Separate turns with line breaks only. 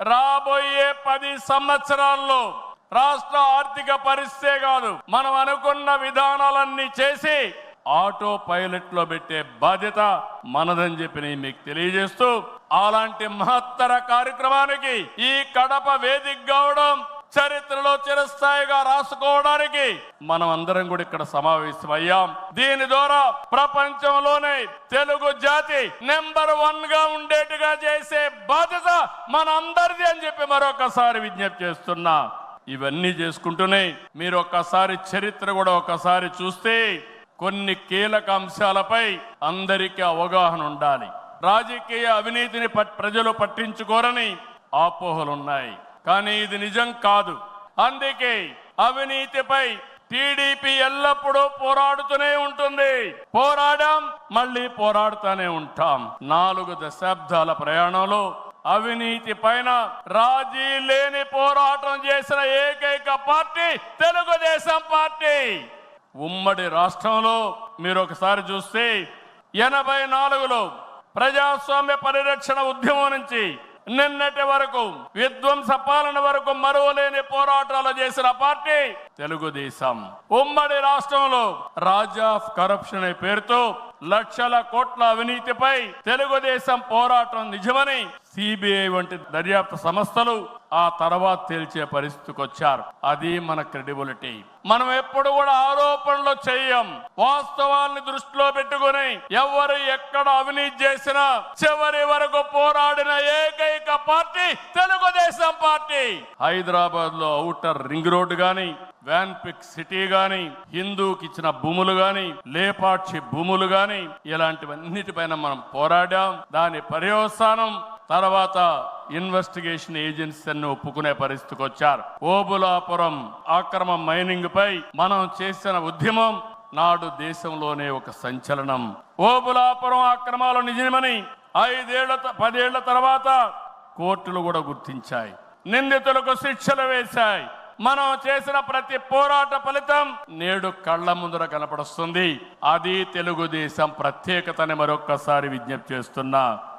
రాబోయే పది సంవత్సరాల్లో రాష్ట్ర ఆర్థిక పరిస్థితే కాదు మనం అనుకున్న విధానాలన్నీ చేసి ఆటో పైలట్లో పెట్టే బాధ్యత మనదని చెప్పి నేను మీకు తెలియజేస్తూ అలాంటి మహత్తర కార్యక్రమానికి ఈ కడప వేదిక కావడం చరిత్రలో చిరస్థాయిగా రాసుకోవడానికి మనం అందరం కూడా ఇక్కడ సమావేశమయ్యాం. దీని ద్వారా ప్రపంచంలోనే తెలుగు జాతి నెంబర్ వన్గా ఉండేటి మన అందరిది అని చెప్పి మరొకసారి విజ్ఞప్తి చేస్తున్నా. ఇవన్నీ చేసుకుంటూనే మీరు ఒక్కసారి చరిత్ర కూడా ఒకసారి చూస్తే కొన్ని కీలక అంశాలపై అందరికీ అవగాహన ఉండాలి. రాజకీయ అవినీతిని పట్- ప్రజలు పట్టించుకోరని అపోహలున్నాయి కానీ ఇది నిజం కాదు. అందుకే అవినీతిపై టీడీపీ ఎల్లప్పుడూ పోరాడుతూనే ఉంటుంది. పోరాడాం మళ్ళీ పోరాడుతూనే ఉంటాం. నాలుగు దశాబ్దాల ప్రయాణంలో అవినీతి పైన రాజీ లేని పోరాటం చేసిన ఏకైక పార్టీ తెలుగుదేశం పార్టీ. ఉమ్మడి రాష్ట్రంలో మీరు ఒకసారి చూస్తే ఎనభై నాలుగులో ప్రజాస్వామ్య పరిరక్షణ ఉద్యమం నుంచి నిన్నటి వరకు విధ్వంస పాలన వరకు మరువలేని పోరాటాలు చేసిన పార్టీ తెలుగుదేశం. ఉమ్మడి రాష్ట్రంలో రాజా ఆఫ్ కరప్షన్ అనే పేరుతో లక్షల కోట్ల అవినీతిపై తెలుగుదేశం పోరాటం నిజమని సిబిఐ వంటి దర్యాప్తు సంస్థలు ఆ తర్వాత తేల్చే పరిస్థితికి వచ్చారు అది మన క్రెడిబిలిటీ. మనం ఎప్పుడు కూడా ఆరోపణలు చేయం. వాస్తవాల్ని దృష్టిలో పెట్టుకుని ఎవరు ఎక్కడ అవినీతి చేసినా చివరి వరకు పోరాడిన ఏకైక పార్టీ తెలుగుదేశం పార్టీ. హైదరాబాద్లో ఔటర్ రింగ్ రోడ్డు గాని వ్యాన్ పిక్ సిటీ గాని హిందూకి ఇచ్చిన భూములు గాని లేపాక్షి భూములు గాని ఇలాంటివన్నిటిపైన మనం పోరాడాం. దాని పర్యవసానం తర్వాత ఇన్వెస్టిగేషన్ ఏజెన్సీ అన్ని ఒప్పుకునే పరిస్థితికి వచ్చారు. ఓబులాపురం ఆక్రమ మైనింగ్ పై మనం చేసిన ఉద్యమం నాడు దేశంలోనే ఒక సంచలనం. ఓబులాపురం ఆక్రమాలు నిజమని ఐదేళ్ళ పదేళ్ళ తర్వాత కోర్టులు కూడా గుర్తించాయి. నిందితులకు శిక్షలు వేశాయి. మనం చేసిన ప్రతి పోరాట ఫలితం నేడు కళ్ళ ముందర కనపడుస్తుంది. అది తెలుగుదేశం ప్రత్యేకతని మరొక్కసారి విజ్ఞప్తి చేస్తున్నా.